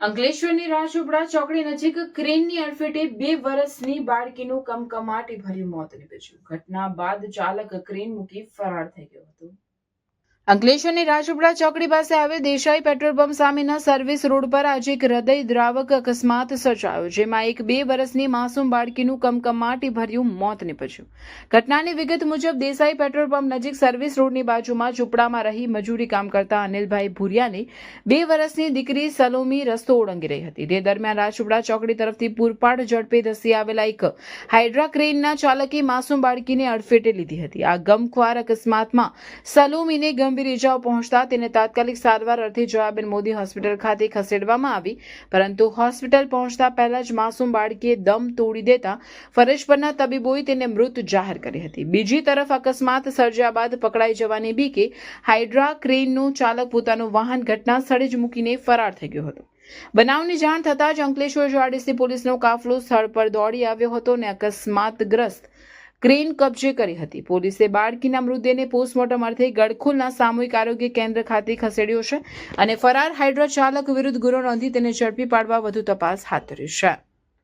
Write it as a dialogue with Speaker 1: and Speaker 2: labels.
Speaker 1: અંકલેશ્વરની રાજુપડા ચોકડી નજીક ક્રેનની અડફેટે બે વર્ષની બાળકીનું કમકમાટી ભર્યું મોત નીપજ્યું. ઘટના બાદ ચાલક ક્રેન મૂકી ફરાર થઈ ગયો હતો. અંકલેશ્વરની રાજુપડા ચોકડી પાસે આવેલ દેસાઈ પેટ્રોલ પંપ સામેના સર્વિસ રોડ પર આજે એક હૃદય દ્રાવક અકસ્માત સર્જાયો, જેમાં એક બે વર્ષની માસૂમ બાળકીનું કમકમાટી ભર્યું મોત નીપજ્યું. ઘટનાની વિગત મુજબ દેસાઈ પેટ્રોલ પંપ નજીક સર્વિસ રોડની બાજુમાં ઝૂંપડામાં રહી મજૂરી કામ કરતા અનિલભાઈ ભૂરિયાની બે વર્ષની દીકરી સલોમી રસ્તો ઓળંગી રહી હતી. તે દરમિયાન રાજુપડા ચોકડી તરફથી પૂરપાડ ઝડપે ધસી આવેલા એક હાઇડ્રા ક્રેનના ચાલકે માસૂમ બાળકીને અડફેટે લીધી હતી. આ ગમખ્વાર અકસ્માતમાં સલોમીને ગંભીર ઇજાઓ પહોંચતા તેને તાત્કાલિક સારવાર અર્થે જયાબેન મોદી હોસ્પિટલ ખાતે ખસેડવામાં આવી. પરંતુ હોસ્પિટલ પહોંચતા પહેલા જ માસૂમ બાળકીએ દમ તોડી દેતા ફરજ તબીબોએ તેને મૃત જાહેર કરી હતી. બીજી તરફ અકસ્માત સર્જ્યા બાદ પકડાઈ જવાની બીકે હાઇડ્રા ક્રેનનો ચાલક પોતાનું વાહન ઘટના સ્થળે જ મૂકીને ફરાર થઈ ગયો હતો. બનાવની જાણ થતાં જ અંકલેશ્વર જોડીસી પોલીસનો કાફલો સ્થળ પર દોડી આવ્યો હતો અને અકસ્માતગ્રસ્ત ક્રેન કબજે કરી હતી. પોલીસે બાળકીના મૃતદેહને પોસ્ટમોર્ટમ અર્થે ગડખુલના સામૂહિક આરોગ્ય કેન્દ્ર ખાતે ખસેડ્યો છે અને ફરાર હાઇડ્રા ચાલક વિરુદ્ધ ગુનો નોંધી તેને ઝડપી પાડવા વધુ તપાસ હાથ ધરી છે.